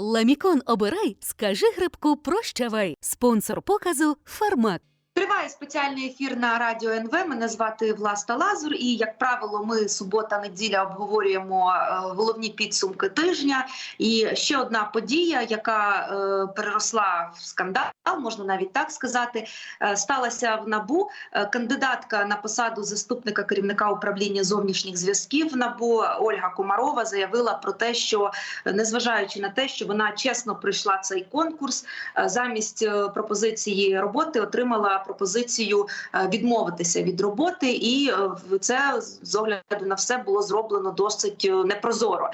Ламікон обирай, скажи грибку прощавай. Спонсор показу Фармак. Триває спеціальний ефір на радіо НВ. Мене звати Власта Лазур. І як правило, ми субота-неділя обговорюємо е, головні підсумки тижня. І ще одна подія, яка е, переросла в скандал, можна навіть так сказати, е, сталася в набу. Кандидатка на посаду заступника керівника управління зовнішніх зв'язків набу Ольга Комарова заявила про те, що незважаючи на те, що вона чесно пройшла цей конкурс, замість пропозиції роботи отримала пропозицію е, відмовитися від роботи, і е, це з огляду на все було зроблено досить е, непрозоро.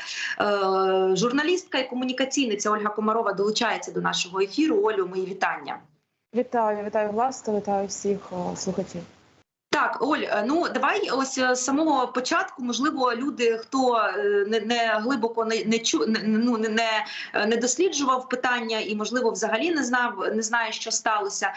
Журналістка і комунікаційниця Ольга Комарова долучається до нашого ефіру. Олю, мої вітання. Вітаю, вітаю власне, вітаю всіх слухачів. Так, Оль, е, ну давай ось е, з самого початку, можливо, люди, хто е, не, не глибоко не, не чу не, ну не, не, е, досліджував питання і, можливо, взагалі не знав, не знає, що сталося. Е,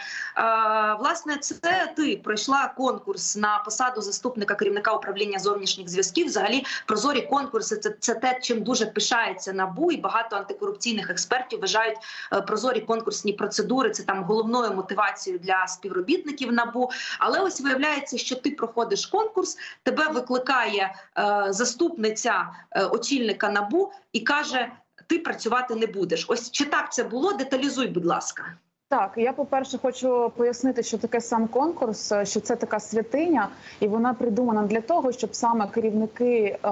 власне, це ти пройшла конкурс на посаду заступника керівника управління зовнішніх зв'язків. Взагалі, прозорі конкурси це, це те, чим дуже пишається набу, і багато антикорупційних експертів вважають е, прозорі конкурсні процедури. Це там головною мотивацією для співробітників набу. Але ось виявляється, що ти проходиш конкурс, тебе викликає е, заступниця е, очільника набу і каже: ти працювати не будеш. Ось чи так це було? Деталізуй, будь ласка. Так, я по-перше хочу пояснити, що таке сам конкурс, е, що це така святиня, і вона придумана для того, щоб саме керівники е,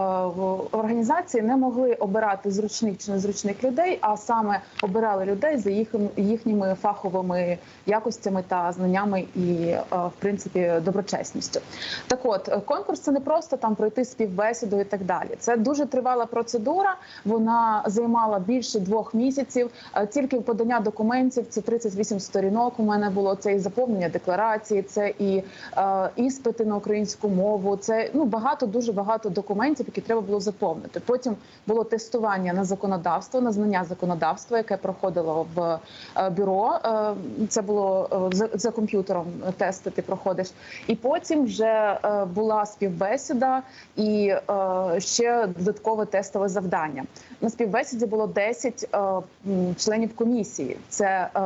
організації не могли обирати зручних чи незручних людей, а саме обирали людей за їх, їхніми фаховими якостями та знаннями і, е, в принципі, доброчесністю. Так, от конкурс це не просто там пройти співбесіду і так далі. Це дуже тривала процедура. Вона займала більше двох місяців. Тільки подання документів це 38 сторінок. У мене було це і заповнення декларації, це і е, іспити на українську мову. Це ну багато, дуже багато документів, які треба було заповнити. Потім було тестування на законодавство, на знання законодавства, яке проходило в е, бюро. Е, Це було е, за, за комп'ютером тести ти проходиш. І потім вже була співбесіда і ще додаткове тестове завдання. На співбесіді було 10 е, членів комісії. Це е,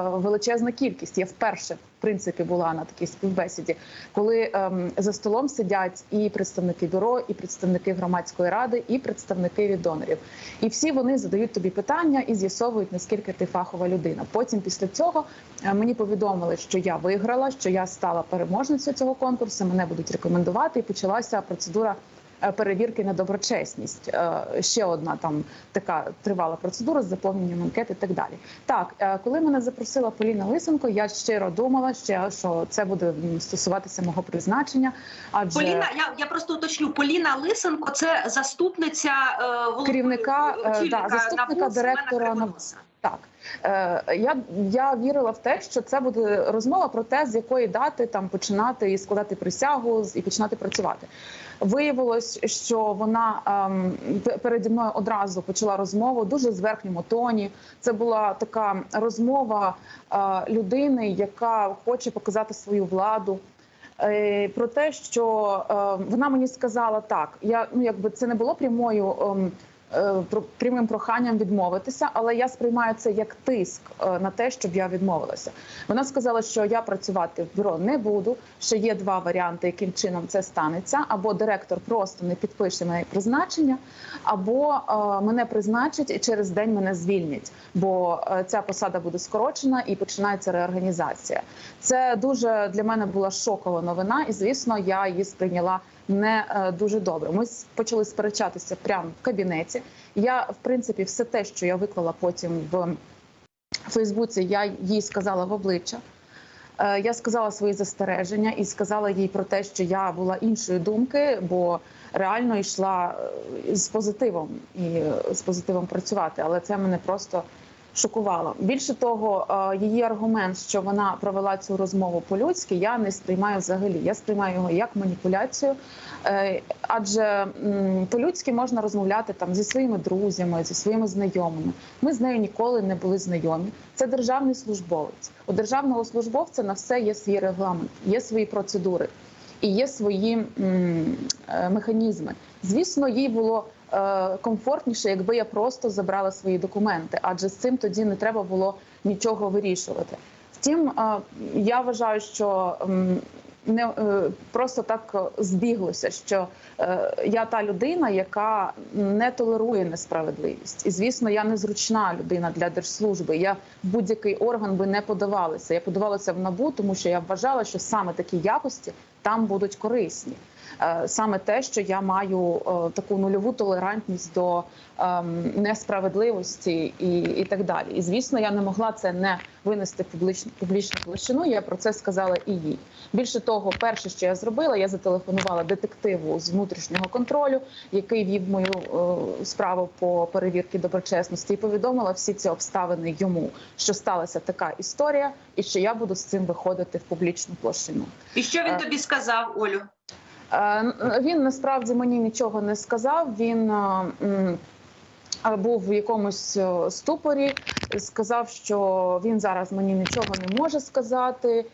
величезна кількість. Я вперше в принципі була на такій співбесіді, коли ем, за столом сидять і представники бюро, і представники громадської ради, і представники від донорів. І всі вони задають тобі питання і з'ясовують наскільки ти фахова людина. Потім після цього е, мені повідомили, що я виграла, що я стала переможницею цього конкурсу. Мене будуть рекомендувати, і почалася процедура. Е, Перевірки на доброчесність Е, ще одна там така тривала процедура з заповненням анкет і так далі. Так, е, коли мене запросила Поліна Лисенко, я щиро думала, ще що це буде стосуватися мого призначення. Адже Поліна, я, я просто уточню. Поліна Лисенко це заступниця е, Керівника, е, да, заступника НАБУ директора Кривоноса. Так е, я, я вірила в те, що це буде розмова про те, з якої дати там починати і складати присягу і починати працювати. Виявилось, що вона ем, переді мною одразу почала розмову дуже з верхньому тоні. Це була така розмова е, людини, яка хоче показати свою владу. Е, Про те, що е, вона мені сказала так, я ну якби це не було прямою ем, прямим проханням відмовитися, але я сприймаю це як тиск е, на те, щоб я відмовилася. Вона сказала, що я працювати в бюро не буду. Що є два варіанти, яким чином це станеться: або директор просто не підпише мене призначення, або е, мене призначать і через день мене звільнять, бо е, ця посада буде скорочена і починається реорганізація. Це дуже для мене була шокова новина, і звісно, я її сприйняла не е, дуже добре. Ми почали сперечатися прямо в кабінеті. Я, в принципі, все те, що я виклала потім в Фейсбуці, я їй сказала в обличчя. Е, Я сказала свої застереження і сказала їй про те, що я була іншої думки, бо реально йшла е, з позитивом і з позитивом працювати. Але це мене просто шокувало. Більше того, е, її аргумент, що вона провела цю розмову по-людськи, я не сприймаю взагалі. Я сприймаю його як маніпуляцію, Е, адже по-людськи можна розмовляти там зі своїми друзями, зі своїми знайомими. Ми з нею ніколи не були знайомі. Це державний службовець. У державного службовця на все є свій регламент, є свої процедури і є свої е, механізми. Звісно, їй було комфортніше, якби я просто забрала свої документи, адже з цим тоді не треба було нічого вирішувати. Втім, е, я вважаю, що не е, просто так збіглося, що е, я та людина, яка не толерує несправедливість, і звісно, я незручна людина для держслужби. Я в будь-який орган би не подавалася. Я подавалася в набу, тому що я вважала, що саме такі якості там будуть корисні. Е, Саме те, що я маю е, таку нульову толерантність до ем, несправедливості і, і так далі. І звісно, я не могла це не винести публічну публічну площину. Я про це сказала і їй. Більше того, перше, що я зробила, я зателефонувала детективу з внутрішнього контролю, який вів мою е, справу по перевірці доброчесності, і повідомила всі ці обставини йому, що сталася така історія, і що я буду з цим виходити в публічну площину. І що він тобі сказав, Олю? Е, Він насправді мені нічого не сказав. Він е, е, був в якомусь ступорі, сказав, що він зараз мені нічого не може сказати,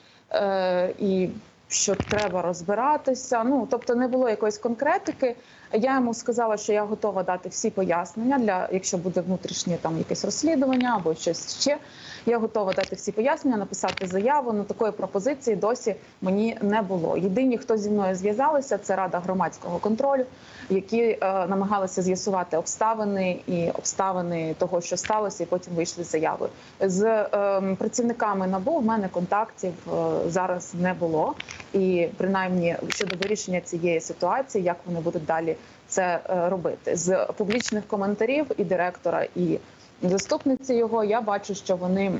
і що треба розбиратися. Ну тобто не було якоїсь конкретики. Я йому сказала, що я готова дати всі пояснення для якщо буде внутрішнє там якесь розслідування або щось ще. Я готова дати всі пояснення, написати заяву. На такої пропозиції досі мені не було. Єдині, хто зі мною зв'язалися, це рада громадського контролю, які е, намагалися з'ясувати обставини і обставини того, що сталося, і потім вийшли з заявою. З е, працівниками НАБУ в мене контактів е, зараз не було, і принаймні щодо вирішення цієї ситуації, як вони будуть далі це е, робити. З публічних коментарів і директора і заступниці його, я бачу, що вони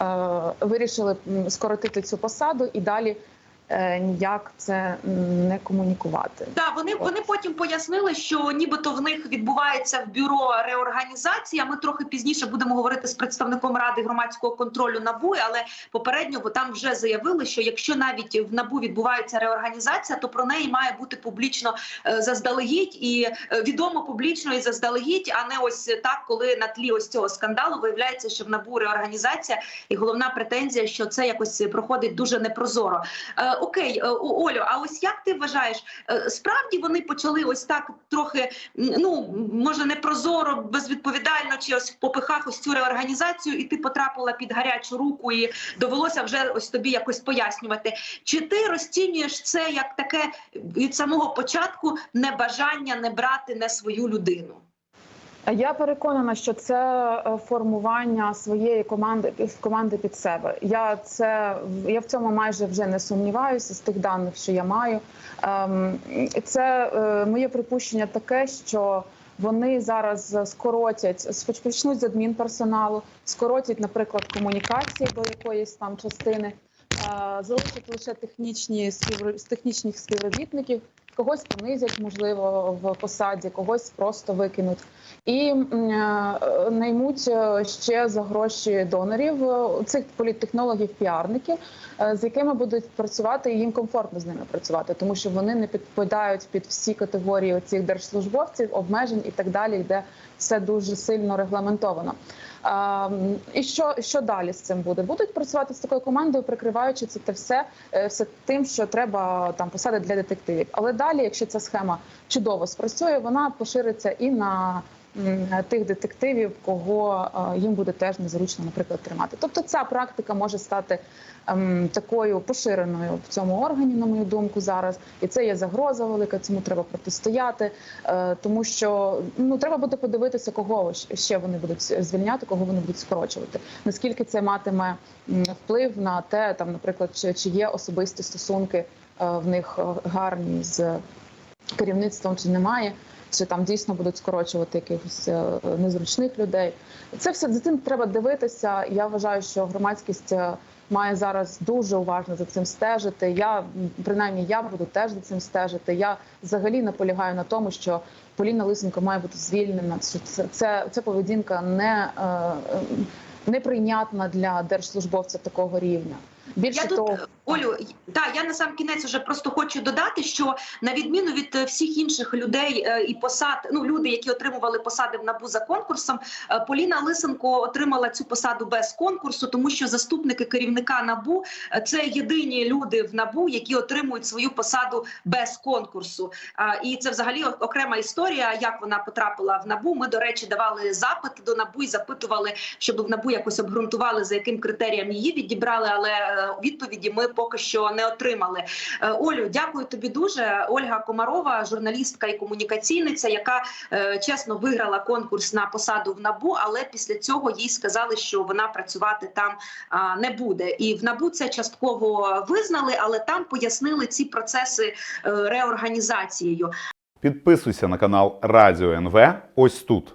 е, вирішили скоротити цю посаду і далі ніяк це не комунікувати. Так, вони, вони потім пояснили, що нібито в них відбувається в бюро реорганізація. Ми трохи пізніше будемо говорити з представником ради громадського контролю НАБУ, але попередньо бо там вже заявили, що якщо навіть в НАБУ відбувається реорганізація, то про неї має бути публічно е, заздалегідь і е, відомо публічно і заздалегідь, а не ось так, коли на тлі ось цього скандалу виявляється, що в НАБУ реорганізація, і головна претензія, що це якось проходить дуже непрозоро. Окей, е, Олю, а ось як ти вважаєш, е, справді вони почали ось так трохи, ну може не прозоро, безвідповідально, чи ось в попихах ось цю реорганізацію, і ти потрапила під гарячу руку, і довелося вже ось тобі якось пояснювати. Чи ти розцінюєш це як таке від самого початку небажання не брати не свою людину? Я переконана, що це е, формування своєї команди команди під себе. Я це я в цьому майже вже не сумніваюся з тих даних, що я маю. Ем, Це е, моє припущення таке, що вони зараз скоротять почнуть з адмінперсоналу, скоротять, наприклад, комунікації до якоїсь там частини, е, залишать лише технічні співр... технічних співробітників. Когось понизять, можливо, в посаді, когось просто викинуть і е, наймуть е, ще за гроші донорів е, цих політтехнологів, піарників, е, з якими будуть працювати, і їм комфортно з ними працювати, тому що вони не підпадають під всі категорії цих держслужбовців, обмежень і так далі, де все дуже сильно регламентовано. І що, що далі з цим буде? Будуть працювати з такою командою, прикриваючи це те все, е, все тим, що треба там посади для детективів. Але далі, якщо ця схема чудово спрацює, вона пошириться і на тих детективів, кого е, їм буде теж незручно, наприклад, тримати. Тобто ця практика може стати ем, такою поширеною в цьому органі, на мою думку, зараз. І це є загроза велика. Цьому треба протистояти, е, тому що ну треба буде подивитися, кого ще вони будуть звільняти, кого вони будуть скорочувати. Наскільки це матиме вплив на те, там, наприклад, чи, є особисті стосунки е, в них гарні з керівництвом, чи немає. Чи там дійсно будуть скорочувати якихось е, незручних людей? Це все за цим треба дивитися. Я вважаю, що громадськість е, має зараз дуже уважно за цим стежити. Я принаймні я буду теж за цим стежити. Я взагалі наполягаю на тому, що Поліна Лисенко має бути звільнена. Це, це, це поведінка не, е, е, неприйнятна для держслужбовця такого рівня. Більше Я тут, того, Олю, так, я на сам кінець вже просто хочу додати, що на відміну від е, всіх інших людей е, і посад, ну люди, які отримували посади в набу за конкурсом, е, Поліна Лисенко отримала цю посаду без конкурсу, тому що заступники керівника набу е, це єдині люди в набу, які отримують свою посаду без конкурсу. І це взагалі окрема історія, як вона потрапила в набу. Ми, до речі, давали запит до набу і запитували, щоб в набу якось обґрунтували, за яким критеріям її відібрали, але е, відповіді ми поки що не отримали. Е, Олю, дякую тобі дуже. Ольга Комарова, журналістка і комунікаційниця, яка е, чесно виграла конкурс на посаду в набу, але після цього їй сказали, що вона працювати там не буде. І в набу це частково визнали, але там пояснили ці процеси е, реорганізацією. Підписуйся на канал Радіо НВ ось тут.